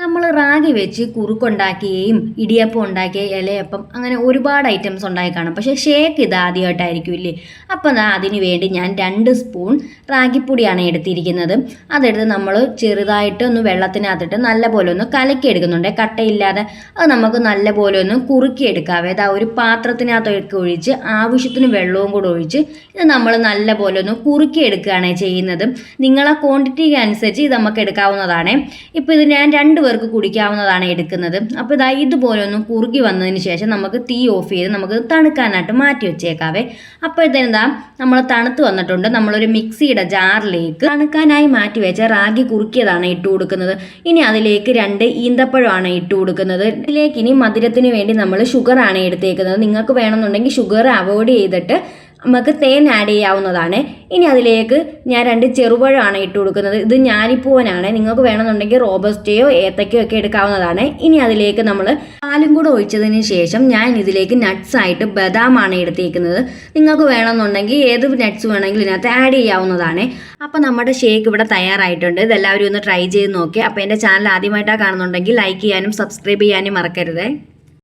നമ്മൾ റാഗി വെച്ച് കുറുക്കുണ്ടാക്കുകയും ഇടിയപ്പം ഉണ്ടാക്കിയ ഇലയപ്പം അങ്ങനെ ഒരുപാട് ഐറ്റംസ് ഉണ്ടായി കാണും. പക്ഷേ ഷേക്ക് ഇത് ആദ്യമായിട്ടായിരിക്കും ഇല്ലേ? അപ്പം അതിന് വേണ്ടി ഞാൻ രണ്ട് സ്പൂൺ റാഗിപ്പൊടിയാണ് എടുത്തിരിക്കുന്നത്. അതെടുത്ത് നമ്മൾ ചെറുതായിട്ട് ഒന്ന് വെള്ളത്തിനകത്തിട്ട് നല്ല പോലെ ഒന്ന് കലക്കി എടുക്കുന്നുണ്ട് കട്ടയില്ലാതെ അത് നമുക്ക് നല്ല പോലെ ഒന്ന് കുറുക്കിയെടുക്കാവേ. ആ ഒരു പാത്രത്തിനകത്തൊക്കെ ഒഴിച്ച് ആവശ്യത്തിന് വെള്ളവും കൂടെ ഒഴിച്ച് ഇത് നമ്മൾ നല്ല പോലെ ഒന്ന് കുറുക്കിയെടുക്കുകയാണ് ചെയ്യുന്നത്. നിങ്ങളെ ക്വാണ്ടിറ്റിക്ക് അനുസരിച്ച് ഇത് നമുക്ക് എടുക്കാവുന്നതാണ്. ഇപ്പോൾ ഇത് ഞാൻ രണ്ട് പേർക്ക് കുടിക്കാവുന്നതാണ് എടുക്കുന്നത്. അപ്പോൾ ഇതാ ഇതുപോലൊന്നും കുറുകി വന്നതിന് ശേഷം നമുക്ക് തീ ഓഫ് ചെയ്ത് നമുക്ക് തണുക്കാനായിട്ട് മാറ്റി വെച്ചേക്കാവേ. അപ്പോഴത്തേനെന്താ നമ്മൾ തണുത്ത് വന്നിട്ടുണ്ട്. നമ്മളൊരു മിക്സിയുടെ ജാറിലേക്ക് തണുക്കാനായി മാറ്റി വെച്ച റാഗി കുറുക്കിയതാണ് ഇട്ട് കൊടുക്കുന്നത്. ഇനി അതിലേക്ക് രണ്ട് ഈന്തപ്പഴമാണ് ഇട്ട് കൊടുക്കുന്നത്. ഇതിലേക്ക് ഇനി മധുരത്തിന് വേണ്ടി നമ്മൾ ഷുഗറാണ് എടുത്തേക്കുന്നത്. നിങ്ങൾക്ക് വേണമെന്നുണ്ടെങ്കിൽ ഷുഗർ അവോയ്ഡ് ചെയ്തിട്ട് നമുക്ക് തേൻ ആഡ് ചെയ്യാവുന്നതാണ്. ഇനി അതിലേക്ക് ഞാൻ രണ്ട് ചെറുപഴമാണ് ഇട്ട് കൊടുക്കുന്നത്. ഇത് ഞാനിപ്പോവനാണ്. നിങ്ങൾക്ക് വേണമെന്നുണ്ടെങ്കിൽ റോബസ്റ്റയോ ഏത്തക്കയോ ഒക്കെ എടുക്കാവുന്നതാണ്. ഇനി അതിലേക്ക് നമ്മൾ പാലും കൂടെ ഒഴിച്ചതിന് ശേഷം ഞാൻ ഇതിലേക്ക് നട്ട്സ് ആയിട്ട് ബദാമാണ് എടുത്തേക്കുന്നത് നിങ്ങൾക്ക് വേണമെന്നുണ്ടെങ്കിൽ ഏത് നട്ട്സ് വേണമെങ്കിലും ഇതിനകത്ത് ആഡ് ചെയ്യാവുന്നതാണ്. അപ്പോൾ നമ്മുടെ ഷേക്ക് ഇവിടെ തയ്യാറായിട്ടുണ്ട്. ഇതെല്ലാവരും ഒന്ന് ട്രൈ ചെയ്ത് നോക്കി. അപ്പോൾ എന്റെ ചാനൽ ആദ്യമായിട്ടാണ് കാണുന്നുണ്ടെങ്കിൽ ലൈക്ക് ചെയ്യാനും സബ്സ്ക്രൈബ് ചെയ്യാനും മറക്കരുതേ.